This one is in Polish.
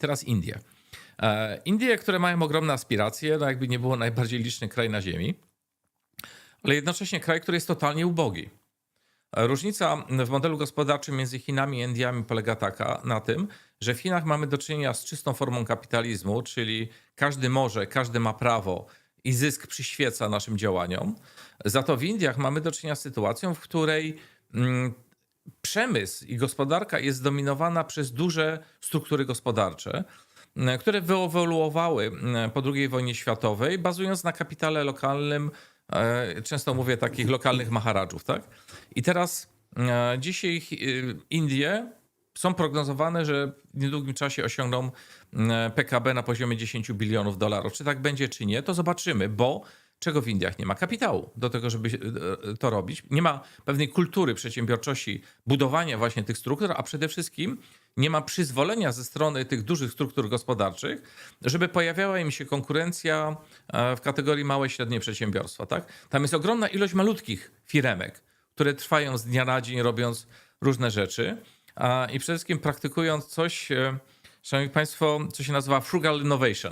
teraz Indie. E, Indie, które mają ogromne aspiracje, no jakby nie było najbardziej liczny kraj na Ziemi, ale jednocześnie kraj, który jest totalnie ubogi. E, Różnica w modelu gospodarczym między Chinami i Indiami polega taka na tym, że w Chinach mamy do czynienia z czystą formą kapitalizmu, czyli każdy może, każdy ma prawo i zysk przyświeca naszym działaniom. Za to w Indiach mamy do czynienia z sytuacją, w której mm, przemysł i gospodarka jest zdominowana przez duże struktury gospodarcze, m, które wyewoluowały m, po II wojnie światowej, bazując na kapitale lokalnym, e, często mówię takich lokalnych maharadżów, tak? I teraz e, dzisiaj Indie są prognozowane, że w niedługim czasie osiągną PKB na poziomie 10 bilionów dolarów. Czy tak będzie, czy nie, to zobaczymy, bo czego w Indiach nie ma kapitału do tego, żeby e, to robić. Nie ma pewnej kultury przedsiębiorczości, budowania właśnie tych struktur, a przede wszystkim nie ma przyzwolenia ze strony tych dużych struktur gospodarczych, żeby pojawiała im się konkurencja e, w kategorii małe i średnie przedsiębiorstwa. Tak? Tam jest ogromna ilość malutkich firemek, które trwają z dnia na dzień, robiąc różne rzeczy i przede wszystkim praktykując coś, e, szanowni państwo, co się nazywa frugal innovation.